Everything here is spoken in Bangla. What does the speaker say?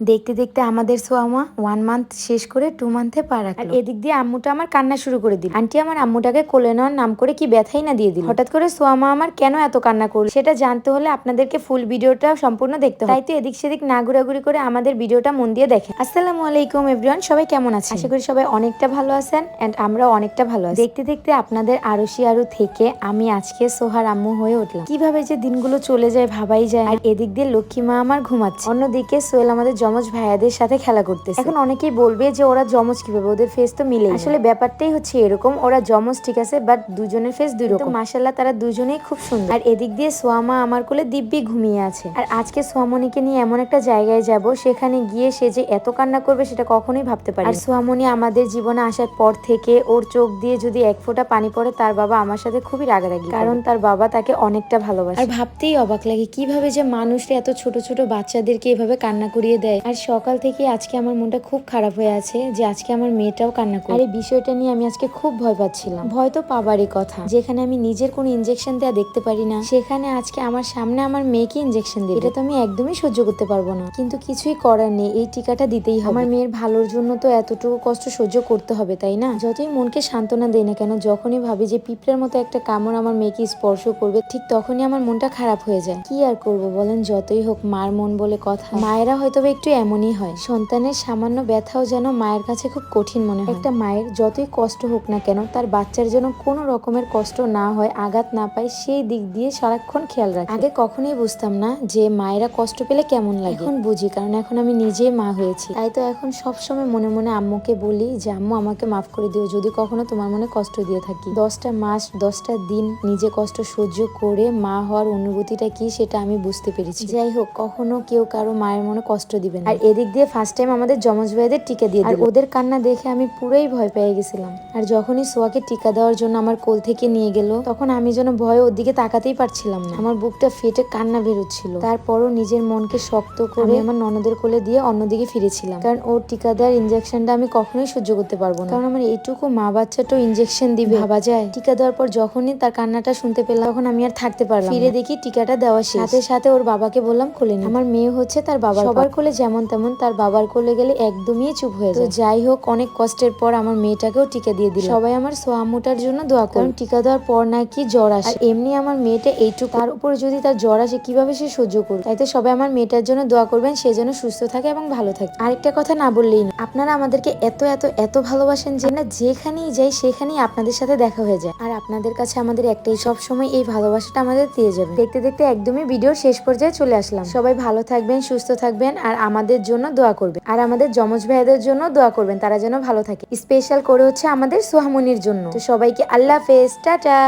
দেখতে দেখতে আমাদের সোয়ামা ওয়ান মান্থ শেষ করে টু মান্থে পা রাখল। আর এদিক দিয়ে আম্মুটা আমার কান্না শুরু করে দিল। আন্টি আমার আম্মুটাকে কোলে নেওয়ার নাম করে কি ব্যথাই না দিয়ে দিল। হঠাৎ করে সোয়ামা আমার কেন এত কান্না করল? সেটা জানতে হলে আপনাদেরকে ফুল ভিডিওটা সম্পূর্ণ দেখতে হবে। তাই তো এদিক সেদিক না ঘোরাঘুরি করে আমাদের ভিডিওটা মন দিয়ে দেখেন। আসসালামু আলাইকুম এভরিওয়ান সবাই কেমন আছেন? আশা করি সবাই অনেকটা ভালো আছেন এন্ড আমরা অনেকটা ভালো আছি। দেখতে দেখতে আপনাদের আরশি আরু থেকে আমি আজকে সোহার আম্মু হয়ে উঠলাম। কীভাবে যে দিনগুলো চলে যায় ভাবাই যায় আর এদিক দিয়ে লক্ষ্মী মা আমার ঘুমাচ্ছে। অন্যদিকে সোহেল আমাদের জমজ ভাইয়াদের সাথে খেলা করতেছে। এখন অনেকেই বলবে যে ওরা জমজ কীভাবে ওদের ফেস তো মিলে আসলে ব্যাপারটাই হচ্ছে এরকম ওরা জমজ ঠিক আছে বাট দুজনের ফেস দুই রকম। মাসাল্লাহ তারা দুজনেই খুব সুন্দর। আর এদিক দিয়ে সোয়ামা আমার কোলে দিব্যি ঘুমিয়ে আছে। আর আজকে সোয়ামনিকে নিয়ে এমন একটা জায়গায় যাব সেখানে গিয়ে সে যে এত কান্না করবে সেটা কখনোই ভাবতে পারি আর সোয়ামনি আমাদের জীবনে আসার পর থেকে ওর চোখ দিয়ে যদি এক ফোঁটা পানি পড়ে তার বাবা আমার সাথে খুবই রাগারাগি কারণ তার বাবা তাকে অনেকটা ভালোবাসে। আর ভাবতেই অবাক লাগে কীভাবে যে মানুষরা এত ছোট ছোট বাচ্চাদেরকে এভাবে কান্না করিয়ে দেয়। আর সকাল থেকে আজকে আমার মনটা খুব খারাপ হয়ে আছে যে আজকে আমার মেয়েটাও কান্না করে আর এই বিষয়টা নিয়ে আমি আজকে খুব ভয় পাচ্ছিলাম। ভয় তো পাবারই কথা। যেখানে আমি নিজের কোনো ইনজেকশন দেওয়া দেখতে পারি না, সেখানে আজকে আমার সামনে আমার মেয়েকে ইনজেকশন দেবে। এটা তো আমি একদমই সহ্য করতে পারব না। কিন্তু কিছুই করার নেই, এই টিকাটা দিতেই হবে। আমার মেয়ের ভালোর জন্য তো এতটুকু কষ্ট সহ্য করতে হবে, তাই না? যতই মনকে সান্ত্বনা দেয় না কেন, যখনই ভাবি যে পিঁপড়ের মতো একটা কামড় আমার মেয়েকে স্পর্শ করবে, ঠিক তখনই আমার মনটা খারাপ হয়ে যায়। কি আর করব বলেন? যতই হোক মার মন বলে কথা। মায়েরা হয়তো একটু এমনই হয়। সন্তানের সামান্য ব্যথাও যেন মায়ের কাছে খুব কঠিন মনে হয়। একটা মায়ের যতই কষ্ট হোক না কেন, তার বাচ্চার যেন কোনো রকমের কষ্ট না হয়, আঘাত না পায়, সেই দিক দিয়ে সারাক্ষণ খেয়াল রাখে। আগে কখনোই বুঝতাম না যে মায়েরা কষ্ট পেলে কেমন লাগে। এখন বুঝি, কারণ এখন আমি নিজে মা হয়েছি। তাই তো এখন সবসময় মনে মনে আম্মুকে বলি যে, আম্মু, আমাকে মাফ করে দিও। যদি কখনো তোমার মনে কষ্ট দিয়ে থাকি। দশটা মাস, দশটা দিন নিজে কষ্ট সহ্য করে মা হওয়ার অনুভূতিটা কি, সেটা আমি বুঝতে পেরেছি। যাই হোক, কখনো কেউ কারও মায়ের মনে কষ্ট দিবে না আর এদিক দিয়ে ফার্স্ট টাইম আমাদের জমজ ভাইদের টিকা দিয়ে আর ওদের কান্না দেখে আমি পুরোই ভয় পেয়ে গেছিলাম। আর যখনই সোয়াকে টিকা দেওয়ার জন্য আমার কোল থেকে নিয়ে গেল তখন আমি যেন ভয়ে ওর দিকে তাকাতেই পারছিলাম না। আমার বুকটা ফেটে কান্না বেরোচ্ছিল। তারপরও নিজের মনকে শক্ত করে আমার ননদের কোলে দিয়ে অন্যদিকে ফিরেছিলাম। কারণ ওর টিকা দেওয়ার ইনজেকশনটা আমি কখনোই সহ্য করতে পারব না। কারণ আমার এইটুকু মা বাচ্চাটাও ইনজেকশন দিবে। ভাবা যায়। টিকা দেওয়ার পর যখনই তার কান্নাটা শুনতে পেলাম তখন আমি আর থাকতে পারলাম ফিরে দেখি টিকাটা দেওয়া শেষ। সাথে সাথে ওর বাবাকে বললাম কোলে নি আমার মেয়ে হচ্ছে তার বাবার সবার কোলে যেমন তেমন তার বাবার কোলে গেলে একদমই চুপ হয়ে যায়। যাই হোক অনেক কষ্টের পর আমার মেয়েটাকেও টিকা দিয়ে দিল। সবাই আমার সোয়ামুটার জন্য দোয়া কারণ টিকা দেওয়ার পর নাকি জ্বর আসে। এমনি আমার মেয়েটা এইটুকু। তার উপর যদি তার জ্বর আসে কীভাবে সে সহ্য করবে? তাই তো সবাই আমার মেয়েটার জন্য দোয়া করবেন সে যেন সুস্থ থাকে এবং ভালো থাকে। আরেকটা কথা না বললেই না আপনারা আমাদেরকে এত এত এত ভালোবাসেন যে না যেখানেই যাই সেখানেই আপনাদের সাথে দেখা হয়ে যায়। আর আপনাদের কাছে আমাদের একটাই সব সময় এই ভালোবাসাটা আমাদের দিয়ে যাবে। দেখতে দেখতে একদমই ভিডিওর শেষ পর্যায়ে চলে আসলাম। সবাই ভালো থাকবেন সুস্থ থাকবেন আর আমাদের জন্য দোয়া করবেন। আর আমাদের জমজ ভাইদের জন্য দোয়া করবেন, তারা যেন ভালো থাকে। স্পেশাল করে হচ্ছে আমাদের সোহামনির জন্য। তো সবাইকে আল্লাহ হাফেজ, টাটা।